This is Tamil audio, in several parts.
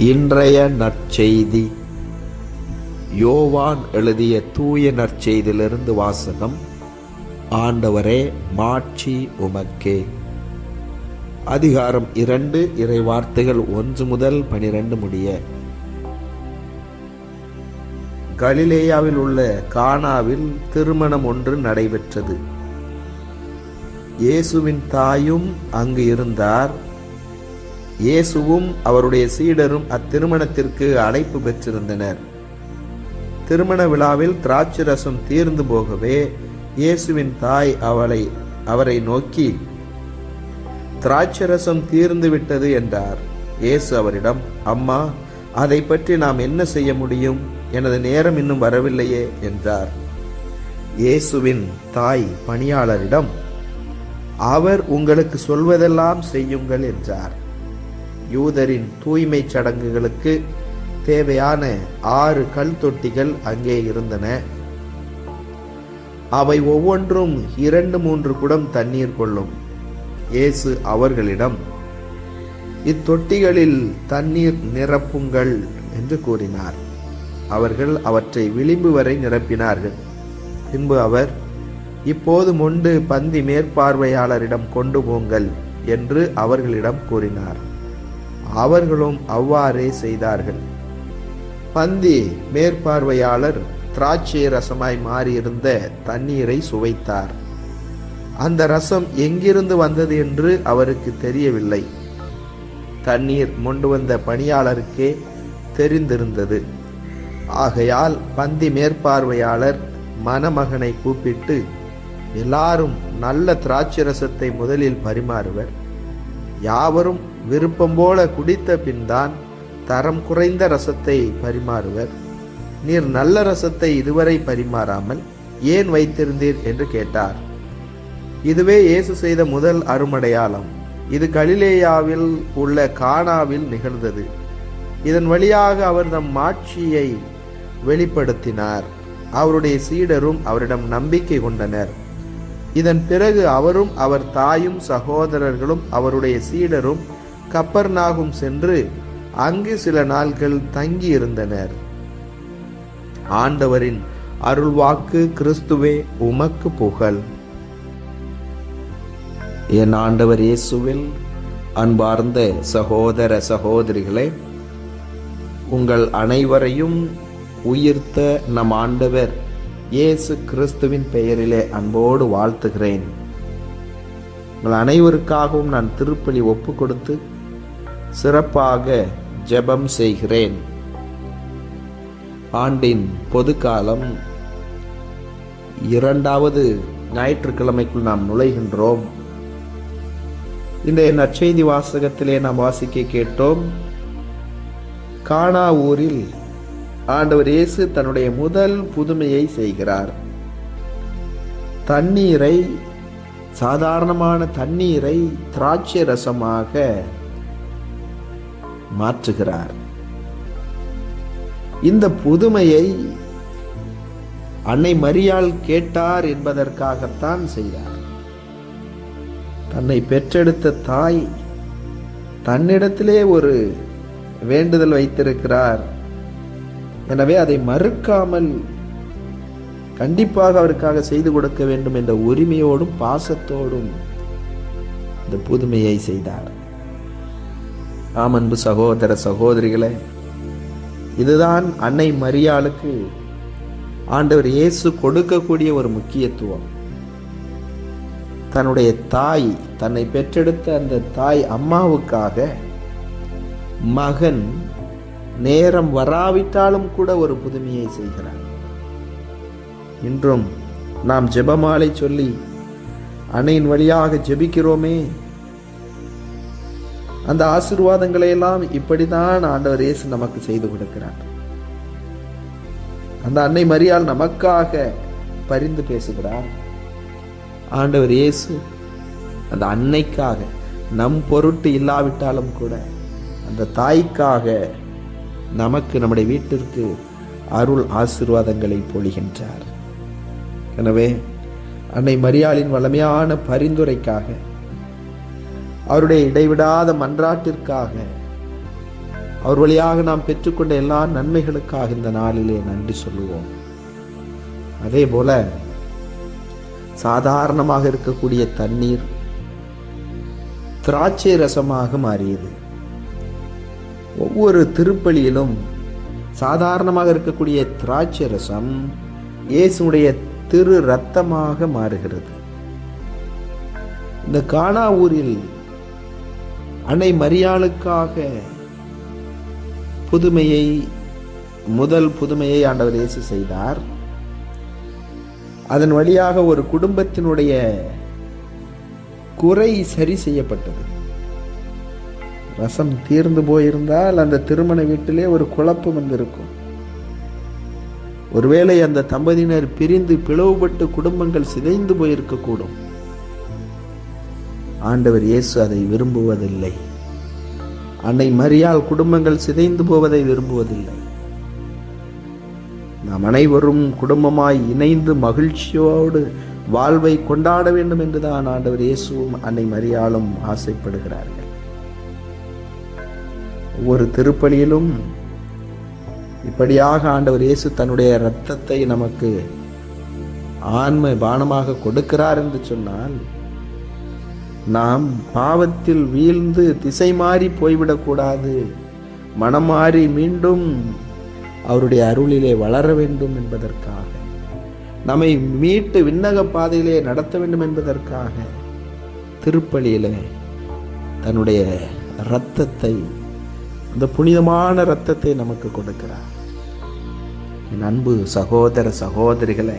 இன்றைய நற்செய்தி. யோவான் எழுதிய தூய நற்செய்தியிலிருந்து வாசகம். ஆண்டவரே மாட்சி உமக்கே. அதிகாரம் இரண்டு இறை வார்த்தைகள் ஒன்று முதல் பனிரெண்டு முடிய. கலிலேயாவில் உள்ள கானாவில் திருமணம் ஒன்று நடைபெற்றது. இயேசுவின் தாயும் அங்கு இருந்தார். இயேசுவும் அவருடைய சீடரும் அத்திருமணத்திற்கு அழைப்பு பெற்றிருந்தனர். திருமண விழாவில் திராட்சை ரசம் தீர்ந்து போகவே இயேசுவின் தாய் அவளை அவரை நோக்கி திராட்சை ரசம் தீர்ந்து விட்டது என்றார். இயேசு அவரிடம் அம்மா அதை பற்றி நாம் என்ன செய்ய முடியும்? எனது நேரம் இன்னும் வரவில்லையே என்றார். இயேசுவின் தாய் பணியாளரிடம் அவர் உங்களுக்கு சொல்வதெல்லாம் செய்யுங்கள் என்றார். யூதரின் தூய்மை சடங்குகளுக்கு தேவையான ஆறு கல் தொட்டிகள் அங்கே இருந்தன. அவை ஒவ்வொன்றும் இரண்டு மூன்று குடம் தண்ணீர் கொள்ளும். இயேசு அவர்களிடம் இத்தொட்டிகளில் தண்ணீர் நிரப்புங்கள் என்று கூறினார். அவர்கள் அவற்றை விளிம்பு வரை நிரப்பினார்கள். பின்பு அவர் இப்போது முண்டு பந்தி மேற்பார்வையாளரிடம் கொண்டு போங்கள் என்று அவர்களிடம் கூறினார். அவர்களும் அவ்வாறே செய்தார்கள். பந்தி மேற்பார்வையாளர் திராட்சை ரசமாய் மாறியிருந்த தண்ணீரை சுவைத்தார். அந்த ரசம் எங்கிருந்து வந்தது என்று அவருக்கு தெரியவில்லை. தண்ணீர் கொண்டு வந்த பணியாளருக்கே தெரிந்திருந்தது. ஆகையால் பந்தி மேற்பார்வையாளர் மணமகனை கூப்பிட்டு எல்லாரும் நல்ல திராட்சை ரசத்தை முதலில் பரிமாறுவர். யாவரும் விருப்பம் போல குடித்த பின்தான் தரம் குறைந்த ரசத்தை பரிமாறுவர். நீர் நல்ல ரசத்தை இதுவரை பரிமாறாமல் ஏன் வைத்திருந்தீர் என்று கேட்டார். இதுவே இயேசு செய்த முதல் அருமடையாளம். இது கலிலேயாவில் உள்ள கானாவில் நிகழ்ந்தது. இதன் வழியாக அவர் தம் மாட்சியை வெளிப்படுத்தினார். அவருடைய சீடரும் அவரிடம் நம்பிக்கை கொண்டனர். இதன் பிறகு அவரும் அவர் தாயும் சகோதரர்களும் அவருடைய சீடரும் கப்பர்நாகும் சென்று அங்கு சில நாட்கள் தங்கி இருந்தனர் ஆண்டவரின் அருள்வாக்கு கிறிஸ்துவே உமக்கு புகழ். என் ஆண்டவர் இயேசுவில் அன்பார்ந்த சகோதர சகோதரிகளே உங்கள் அனைவரையும் உயிர்த்த நம் ஆண்டவர் இயேசு கிறிஸ்துவின் பெயரிலே அன்போடு வாழ்த்துகிறேன். உங்கள் அனைவருக்காகவும் நான் திருப்பலி ஒப்பு கொடுத்து சிறப்பாக ஜெபம் செய்கிறேன். ஆண்டின் பொது காலம் இரண்டாவது ஞாயிற்றுக்கிழமைக்குள் நாம் நுழைகின்றோம். இன்றைய நற்செய்தி வாசகத்திலே நாம் வாசிக்க கேட்டோம். கானா ஊரில் ஆண்டவர் இயேசு தன்னுடைய முதல் புதுமையை செய்கிறார். தண்ணீரை சாதாரணமான தண்ணீரை திராட்சை ரசமாக மாற்றுகிறார். இந்த புதுமையை அன்னை மரியாள் கேட்டார் என்பதற்காகத்தான் செய்தார். தன்னை பெற்றெடுத்த தாய் தன்னிடத்திலே ஒரு வேண்டுதல் வைத்திருக்கிறார். எனவே அதை மறுக்காமல் கண்டிப்பாக அவருக்காக செய்து கொடுக்க வேண்டும் என்ற உரிமையோடும் பாசத்தோடும் இந்த புதுமையை செய்தார். ஆம் அன்பு சகோதர சகோதரிகளே இதுதான் அன்னை மரியாளுக்கு ஆண்டவர் இயேசு கொடுக்கக்கூடிய ஒரு முக்கியத்துவம். தன்னுடைய தாய் தன்னை பெற்றெடுத்த அந்த தாய் அம்மாவுக்காக மகன் நேரம் வராவிட்டாலும் கூட ஒரு புதுமையை செய்கிறார். இன்றும் நாம் ஜெபமாலை சொல்லி அன்னையின் வழியாக ஜெபிக்கிறோமே அந்த ஆசிர்வாதங்களை எல்லாம் இப்படிதான் ஆண்டவர் இயேசு நமக்கு செய்து கொடுக்கிறார். அந்த அன்னை மரியாள் நமக்காக பரிந்து பேசுகிறார். ஆண்டவர் இயேசு அந்த அன்னைக்காக நம் பொருட்டு இல்லாவிட்டாலும் கூட அந்த தாய்க்காக நமக்கு நம்முடைய வீட்டிற்கு அருள் ஆசிர்வாதங்களை பொழிகின்றார். எனவே அன்னை மரியாளின் வளமையான பரிந்துரைக்காக அவருடைய இடைவிடாத மன்றாட்டிற்காக அவர் வழியாக நாம் பெற்றுக்கொண்ட எல்லா நன்மைகளுக்காக இந்த நாளிலே நன்றி சொல்லுவோம். அதே போல சாதாரணமாக இருக்கக்கூடிய தண்ணீர் திராட்சை ரசமாக மாறியது. ஒவ்வொரு திருப்பலியிலும் சாதாரணமாக இருக்கக்கூடிய திராட்சை ரசம் இயேசுடைய திரு ரத்தமாக மாறுகிறது. இந்த கானா ஊரில் அன்னை மரியாளுக்காக புதுமையை முதல் புதுமையை ஆண்டவர் இயேசு செய்தார். அதன் வழியாக ஒரு குடும்பத்தினுடைய குறை சரி செய்யப்பட்டது. ரசம் தீர்ந்து போயிருந்தால் அந்த திருமண வீட்டிலே ஒரு குழப்பம் வந்திருக்கும். ஒருவேளை அந்த தம்பதியினர் பிரிந்து பிளவுபட்டு குடும்பங்கள் சிதைந்து போயிருக்கக்கூடும். ஆண்டவர் இயேசு அதை விரும்புவதில்லை. அன்னை மரியால் குடும்பங்கள் சிதைந்து போவதை விரும்புவதில்லை. நாம் அனைவரும் குடும்பமாய் இணைந்து மகிழ்ச்சியோடு வாழ்வை கொண்டாட வேண்டும் என்றுதான் ஆண்டவர் இயேசுவும் அன்னை மரியாளும் ஆசைப்படுகிறார்கள். ஒவ்வொரு திருப்பலியிலும் இப்படியாக ஆண்டவர் இயேசு தன்னுடைய இரத்தத்தை நமக்கு ஆன்மை பானமாக கொடுக்கிறார் என்று சொன்னால் நாம் பாவத்தில் வீழ்ந்து திசை மாறி போய்விடக்கூடாது மனம் மாறி மீண்டும் அவருடைய அருளிலே வளர வேண்டும் என்பதற்காக நம்மை மீட்டு விண்ணக பாதையிலே நடத்த வேண்டும் என்பதற்காக திருப்பலியிலே தன்னுடைய இரத்தத்தை அந்த புனிதமான இரத்தத்தை நமக்கு கொடுக்கிறார். என் அன்பு சகோதர சகோதரிகளை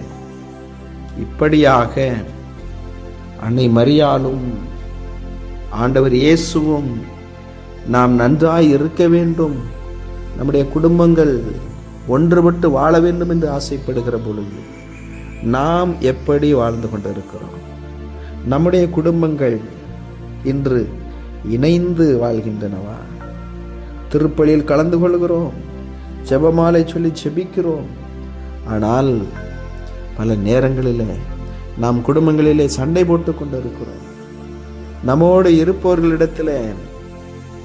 இப்படியாக அன்னை மரியாலும் ஆண்டவர் இயேசுவும் நாம் நன்றாய் இருக்க வேண்டும். நம்முடைய குடும்பங்கள் ஒன்றுபட்டு வாழ வேண்டும் என்று ஆசைப்படுகிற பொழுது நாம் எப்படி வாழ்ந்து கொண்டிருக்கிறோம்? நம்முடைய குடும்பங்கள் இன்று இணைந்து வாழ்கின்றனவா? திருப்பலியில் கலந்து கொள்கிறோம் ஜெபமாலை சொல்லி செபிக்கிறோம் ஆனால் பல நேரங்களில் நாம் குடும்பங்களிலே சண்டை போட்டு கொண்டிருக்கிறோம். நம்மோடு இருப்பவர்களிடத்தில்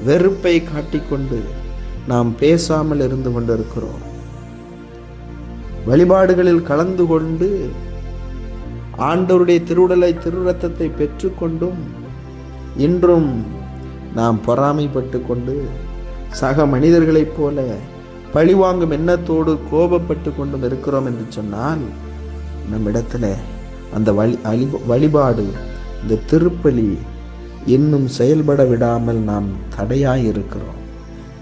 வெறுப்பை காட்டிக்கொண்டு நாம் பேசாமல் இருந்து கொண்டிருக்கிறோம். வழிபாடுகளில் கலந்து கொண்டு ஆண்டவருடைய திருவுடலை திருரத்தத்தை பெற்றுக்கொண்டும் இன்றும் நாம் பொறாமைப்பட்டு கொண்டு சக மனிதர்களைப் போல பழிவாங்கும் எண்ணத்தோடு கோபப்பட்டு கொண்டும் இருக்கிறோம் என்று சொன்னால் நம்மிடத்தில் அந்த வழி வழிபாடு இந்த திருப்பலி இன்னும் செயல்பட விடாமல் நாம் தடையாயிருக்கிறோம்.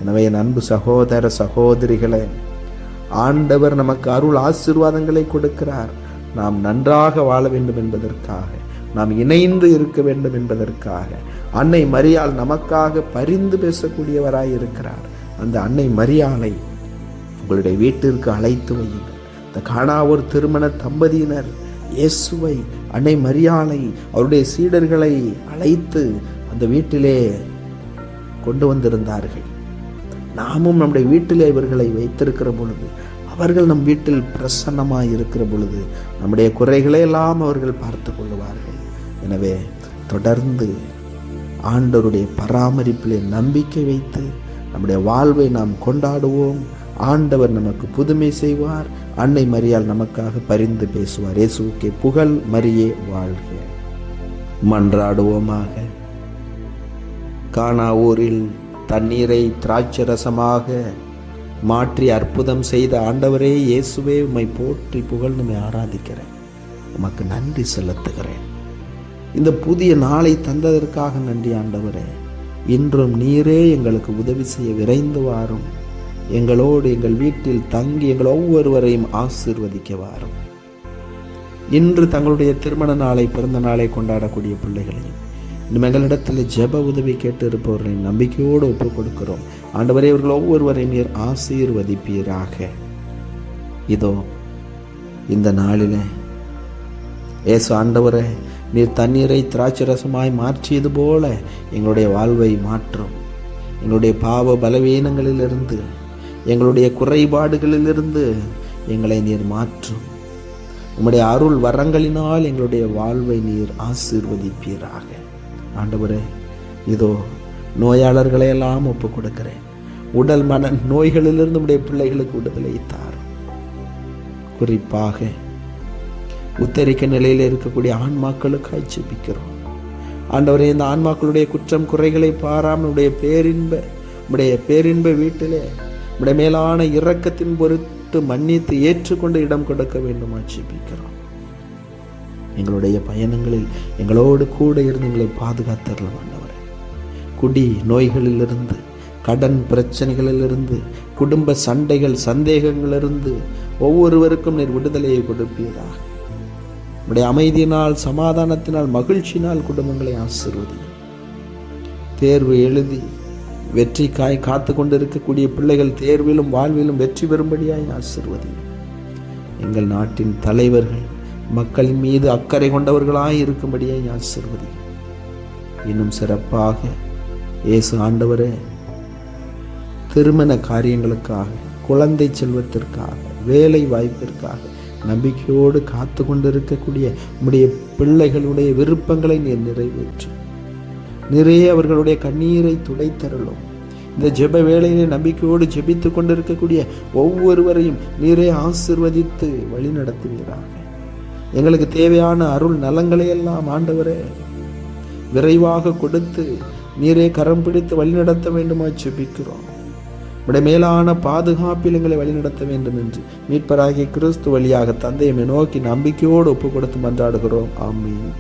எனவே என் அன்பு சகோதர சகோதரிகளே ஆண்டவர் நமக்கு அருள் ஆசீர்வாதங்களை கொடுக்கிறார். நாம் நன்றாக வாழ வேண்டும் என்பதற்காக நாம் இணைந்து இருக்க வேண்டும் என்பதற்காக அன்னை மரியாள் நமக்காக பரிந்து பேசக்கூடியவராய் இருக்கிறார். அந்த அன்னை மரியாளை உங்களுடைய வீட்டிற்கு அழைத்து வையுங்கள். இந்த காணாவோர் திருமண தம்பதியினர் இயேசுவை அன்னை மரியாளை அவருடைய சீடர்களை அழைத்து அந்த வீட்டிலே கொண்டு வந்திருந்தார்கள். நாமும் நம்முடைய வீட்டிலே இவர்களை வைத்திருக்கிற பொழுது அவர்கள் நம் வீட்டில் பிரசன்னமாக இருக்கிற பொழுது நம்முடைய குறைகளை எல்லாம் அவர்கள் பார்த்து கொள்வார்கள் எனவே தொடர்ந்து ஆண்டவருடைய பராமரிப்பிலே நம்பிக்கை வைத்து நம்முடைய வாழ்வை நாம் கொண்டாடுவோம். ஆண்டவர் நமக்கு புதுமை செய்வார் அன்னை மரியால் நமக்காக பரிந்து பேசுவார். இயேசுக்கே புகழ் மரியே வாழ்க. மன்றாடுவோமாக. கானா ஊரில் தண்ணீரை திராட்சரசமாக மாற்றி அற்புதம் செய்த ஆண்டவரே இயேசுவே உம்மை போற்றி புகழ்ந்துமை ஆராதிக்கிறேன். உமக்கு நன்றி செலுத்துகிறேன். இந்த புதிய நாளை தந்ததற்காக நன்றி ஆண்டவரே. இன்றும் நீரே எங்களுக்கு உதவி செய்ய விரைந்து வாரும். எங்களோடு எங்கள் வீட்டில் தங்கி எங்கள் ஒவ்வொருவரையும் ஆசிர்வதிக்க வாரும் இன்று தங்களுடைய திருமண நாளை பிறந்த நாளை கொண்டாடக்கூடிய பிள்ளைகளையும் இன்னும் எங்களிடத்தில் ஜெப உதவி கேட்டு இருப்பவர்களையும் நம்பிக்கையோடு ஒப்புக் கொடுக்கிறோம். ஆண்டவரே இவர்கள் ஒவ்வொருவரையும் நீர் ஆசீர்வதிப்பீராக. இதோ இந்த நாளிலே ஏசு ஆண்டவரே நீர் தண்ணீரை திராட்சை ரசமாய் மாற்றியது போல எங்களுடைய வாழ்வை மாற்றும். எங்களுடைய பாவ பலவீனங்களிலிருந்து எங்களுடைய குறைபாடுகளிலிருந்து எங்களை நீர் மாற்றும். உம்முடைய அருள் வரங்களினால் எங்களுடைய வாழ்வை நீர் ஆசீர்வதிப்பீராக. ஆண்டவரே இதோ நோயாளர்களை எல்லாம் ஒப்பு கொடுக்கிறேன் உடல் மன நோய்களிலிருந்து நம்முடைய பிள்ளைகளுக்கு விடுதலை தாரும். குறிப்பாக உத்தரிக்க நிலையில் இருக்கக்கூடிய ஆன்மாக்களுக்காய் ஜெபிக்கிறோம். ஆண்டவரே இந்த ஆன்மாக்களுடைய குற்றம் குறைகளை பாராமல் உடைய பேரின்ப உடைய பேரின்ப வீட்டிலே உடைய மேலான இரக்கத்தின் பொருட்டு மன்னித்து ஏற்றுக்கொண்டு இடம் கொடுக்க வேண்டுமா ஜெபிக்கிறோம் எங்களுடைய பயணங்களில் எங்களோடு கூட இருந்து எங்களை பாதுகாத்தரலாம் ஆண்டவரே குடி நோய்களிலிருந்து கடன் பிரச்சனைகளிலிருந்து குடும்ப சண்டைகள் சந்தேகங்களிலிருந்து ஒவ்வொருவருக்கும் நீர் விடுதலையை கொடுப்பீராக. உடைய அமைதியினால் சமாதானத்தினால் மகிழ்ச்சியினால் குடும்பங்களை ஆசிர்வதி தேர்வு எழுதி வெற்றிக்காய் காத்து கொண்டிருக்கக்கூடிய பிள்ளைகள் தேர்விலும் வாழ்விலும் வெற்றி பெறும்படியாய் ஆசிர்வதி. எங்கள் நாட்டின் தலைவர்கள் மக்களின் மீது அக்கறை கொண்டவர்களாய் இருக்கும்படியாய் ஆசிர்வதி. இன்னும் சிறப்பாக இயேசு ஆண்டவரே திருமண காரியங்களுக்காக குழந்தை செல்வத்திற்காக வேலை வாய்ப்பிற்காக நம்பிக்கையோடு காத்து கொண்டிருக்கக்கூடிய உடைய பிள்ளைகளுடைய விருப்பங்களை நீர் நிறைவேற்றும் நிறைய அவர்களுடைய கண்ணீரை துடைத்தருளும். இந்த ஜெப வேளையிலே நம்பிக்கையோடு ஜெபித்து கொண்டிருக்கக்கூடிய ஒவ்வொருவரையும் நீரே ஆசிர்வதித்து வழி நடத்துவீராக எங்களுக்கு தேவையான அருள் நலங்களை எல்லாம் ஆண்டவரே விரைவாக கொடுத்து நீரே கரம் பிடித்து வழிநடத்த வேண்டுமா ஜெபிக்கிறோம். உடைய மேலான பாதுகாப்பில் எங்களை வழிநடத்த வேண்டும் என்று மீட்பராகிய கிறிஸ்து வழியாக தந்தையை நோக்கி நம்பிக்கையோடு ஒப்பு கொடுத்து மன்றாடுகிறோம். ஆமீன்.